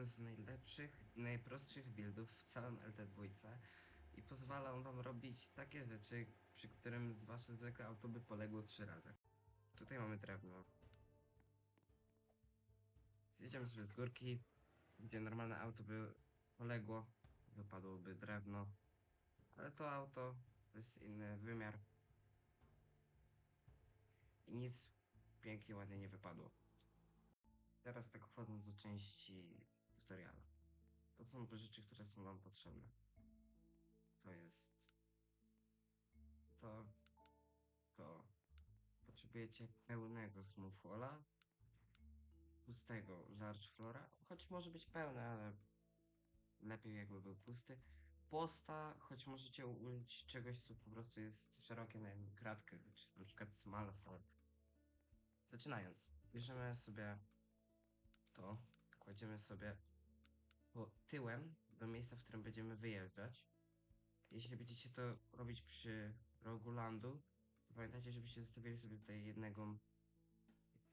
jeden z najlepszych i najprostszych buildów w całym LT2 i pozwala on wam robić takie rzeczy, przy którym z wasze zwykłe auto by poległo trzy razy. Tutaj mamy drewno. Zjedziemy sobie z górki, gdzie normalne auto by poległo, wypadłoby drewno, ale to auto to jest inny wymiar i nic pięknie, ładnie nie wypadło. Teraz tak wchodząc do części To są rzeczy, które są Wam potrzebne. To jest to, to potrzebujecie pełnego smoothwalla, pustego large flora, choć może być pełny, ale lepiej jakby był pusty. Posta, choć możecie użyć czegoś, co po prostu jest szerokie na jedną kratkę, czy na przykład small floor. Zaczynając, bierzemy sobie to kładziemy sobie po tyłem do miejsca, w którym będziemy wyjeżdżać. Jeśli będziecie to robić przy rogu landu, to pamiętajcie, żebyście zostawili sobie tutaj jednego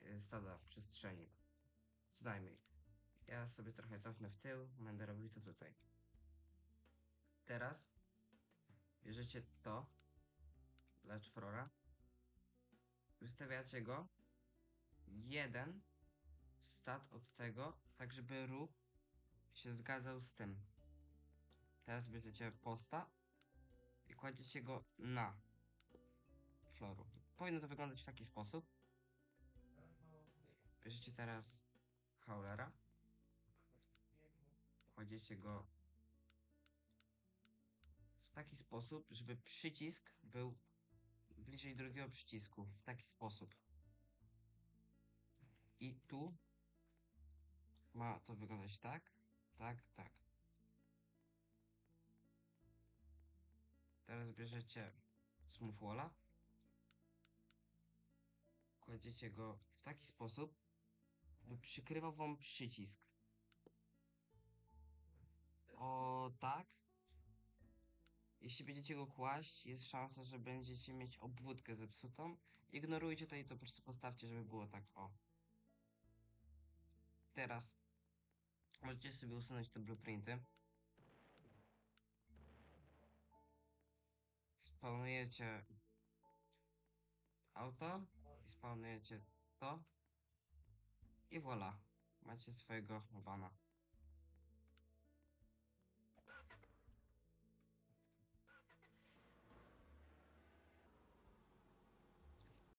e, stada przestrzeni. Co najmniej. Ja sobie trochę cofnę w tył, będę robił to tutaj. Teraz bierzecie to, lecz flora, wystawiacie go jeden stat od tego, tak żeby ruch się zgadzał z tym. Teraz bierzecie posta i kładziecie go na floru. Powinno to wyglądać w taki sposób. Bierzecie teraz haulera. Kładziecie go w taki sposób, żeby przycisk był bliżej drugiego przycisku. W taki sposób. I tu ma to wyglądać tak, tak, tak. Teraz bierzecie smooth walla. Kładziecie go w taki sposób, by przykrywał wam przycisk. O tak. Jeśli będziecie go kłaść, jest szansa, że będziecie mieć obwódkę zepsutą. Ignorujcie to i to po prostu postawcie, żeby było tak o. Teraz możecie sobie usunąć te blueprinty. Spawnujecie auto i spawnujecie to. I voilà. Macie swojego vana.